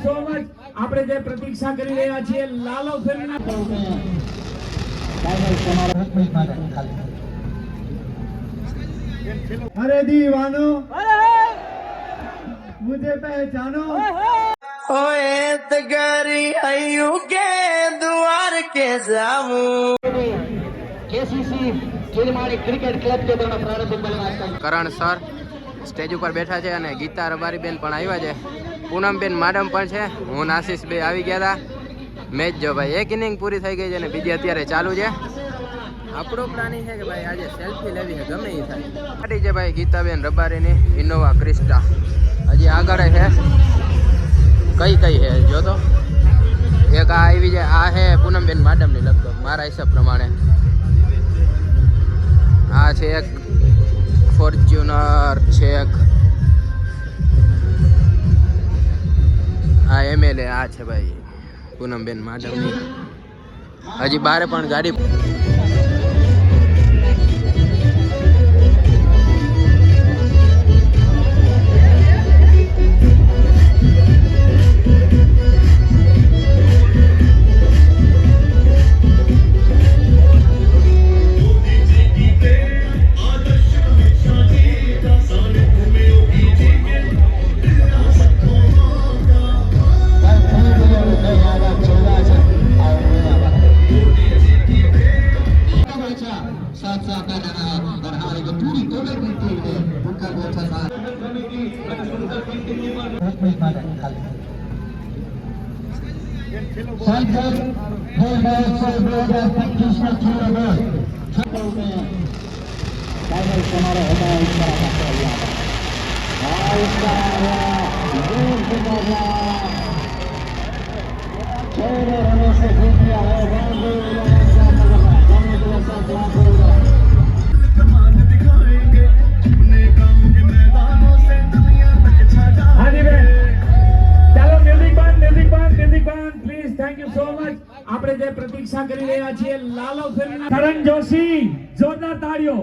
So much આપણે જે પ્રતીક્ષા કરી રહ્યા છીએ લાલો ફિલ્મના અરે દીવાનો. મુજે પહેચાનો. ઓએ તગરી અયુ કે દ્વાર કે જાવું કેસીસી ચેરમાણી ક્રિકેટ ક્લબ કે દ્વારા પ્રારંભ કરણ સર સ્ટેજ ઉપર બેઠા છે અને ગીતા રબારીબેન પણ આવ્યા છે. પૂનમબેન માડમ પણ છે. હું નાસીસ બે આવી ગયા હતા મેચ જો ભાઈ એક ઇનિંગ પૂરી થઈ ગઈ છે અને બીજી અત્યારે ચાલુ છે. આપણો પ્લાનિંગ છે કે ભાઈ આજે સેલ્ફી લેવી છે ગમે એ થાય. ગાડી છે ભાઈ ગીતાબેન રબારીની ઇનોવા ક્રિસ્ટા. હજી આગળ છે. કઈ કઈ છે જો તો. એક આ આવી છે આ છે પૂનમબેન માડમની લગભગ મારા હિસાબ પ્રમાણે. આ છે એક ફોર્ચ્યુનર છે એક એમએલએ આ છે ભાઈ પૂનમબેન માધવની. હજી બારે પણ ગાડી संसद खेल महोत्सव दो हजार पच्चीस में खेले गए फाइनल समारोह होता है इस तरह का खेल यहाँ पर हाँ इसका जोर से बोला चौदह रनों से जीत लिया है માટે પ્રતીક્ષા કરી રહ્યા છીએ. લાલો કરણ જોશી જોરદાર તાળીઓ.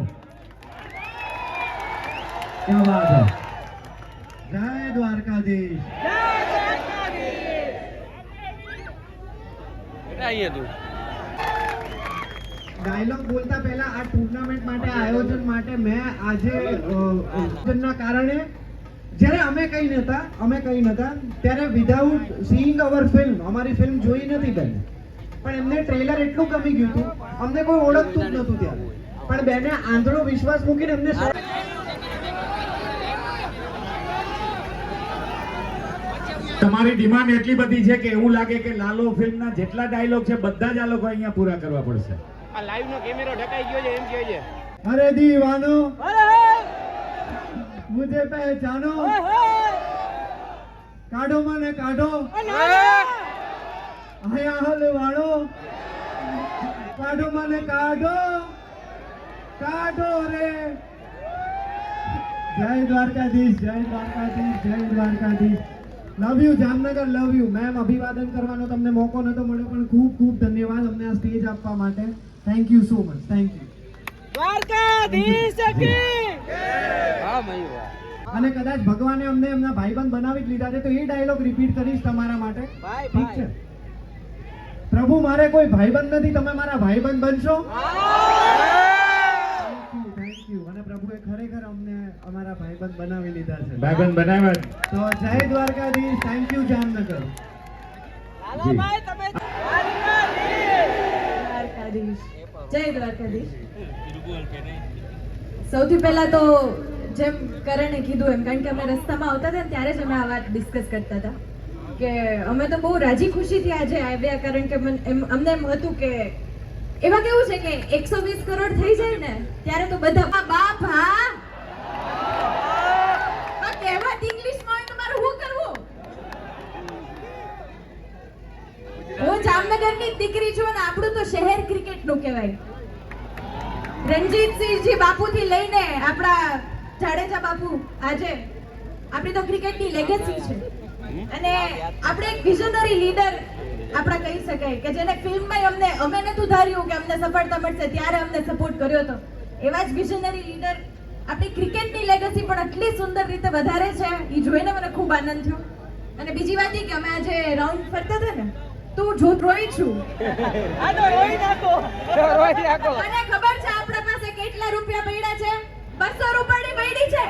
ક્યાં વાત હે જય દ્વારકાધીશ. ડાયલોગ બોલતા પહેલા આ ટુર્નામેન્ટ માટે આયોજન માટે મેં આજે આયોજનના કારણે જ્યારે અમે કઈ નતા અમે કઈ નતા ત્યારે વિધાઉટ સીઈંગ અવર ફિલ્મ અમારી ફિલ્મ જોઈ નથી બની પણ એમને ટ્રેલર એટલું ગમી ગયું હતું. અમને કોઈ ઓળખતું જ નહોતું ત્યાં પણ બેને આંધળો વિશ્વાસ મૂકીને અમને તમારી ડિમાન્ડ એટલી બધી છે કે એવું લાગે કે લાલો ફિલ્મના જેટલા ડાયલોગ છે બધા જ આ લોકો અહીંયા પૂરા કરવા પડશે. આ લાઈવ નો કેમેરો ઢકાઈ ગયો છે એમ કહે છે. અરે દીવાનો મુજે પહેચાનો કાઢો મને કાઢો. અહીંયા હલવાડો કાઢો મને કાઢો. કાઢો રે. જય દ્વારકાધીશ જય દ્વારકાધીશ જય Dwarkadhish. Love you Jamnagar love you ma'am અભિવાદન કરવાનો તમને મોકો નતો મળ્યો પણ ખૂબ ખૂબ ધન્યવાદ અમને આ સ્ટેજ આપવા માટે. Thank you so much thank you હા મયુર અને કદાચ ભગવાને અમને એમના ભાઈબંધ બનાવી જ લીધા છે તો એ ડાયલોગ રિપીટ કરીશ તમારા માટે. ઠીક છે? પ્રભુ મારે કોઈ ભાઈબંધ નથી તમે મારા ભાઈબંધ બનશો? થેન્ક યુ અને પ્રભુએ ખરેખર અમને અમારા ભાઈબંધ બનાવી લીધા છે. ભાઈબંધ બનાવ્યા તો જય દ્વારકાધીશ થેન્ક યુ જામનગર. દ્વારકાધીશ. જય દ્વારકાધીશ. સૌથી પહેલા તો જેમ કરણે કીધું એમ કારણ કે અમે રસ્તામાં આવતા હતા ત્યારે જ અમે આ વાત ડિસ્કસ કરતા હતા. કે અમે તો બહુ રાજી ખુશીથી આજે આવ્યા, કારણ કે અમને એમ હતું કે એમાં કેવું છે કે એકસો વીસ કરોડ થઈ જાય ને, ત્યારે તો બધા બાપ, હા? હું જામનગરની દીકરી છું ને આપણું તો શહેર ક્રિકેટનું કહેવાય. રણજીતસિંહજી બાપુથી લઈને આપણા જાડેજા બાપુ આજે આપણી તો ક્રિકેટની લેગેસી છે. અને આપણે એક વિઝનરી લીડર આપણા કહી શકાય કે જેને ફિલ્મમાં અમને અમે નતું ધાર્યું કે અમને સફળતા મળશે ત્યારે અમને સપોર્ટ કર્યો હતો. એવા જ વિઝનરી લીડર આપણી ક્રિકેટની લેગસી પણ આટલી સુંદર રીતે વધારે છે એ જોઈને મને ખૂબ આનંદ થયો. અને બીજી વાત એ કે અમે આજે રાઉન્ડ ફરતા હતા ને તો હું જોત રોઈ છું. મને ખબર છે આપણા પાસે કેટલા રૂપિયા પડ્યા છે? 200 રૂપિયાની પડી છે.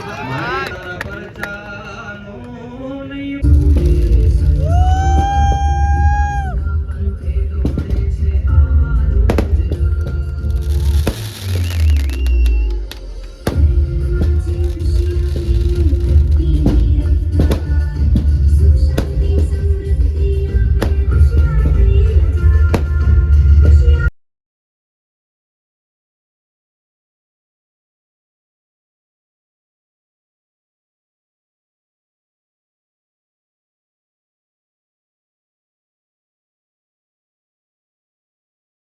Yeah.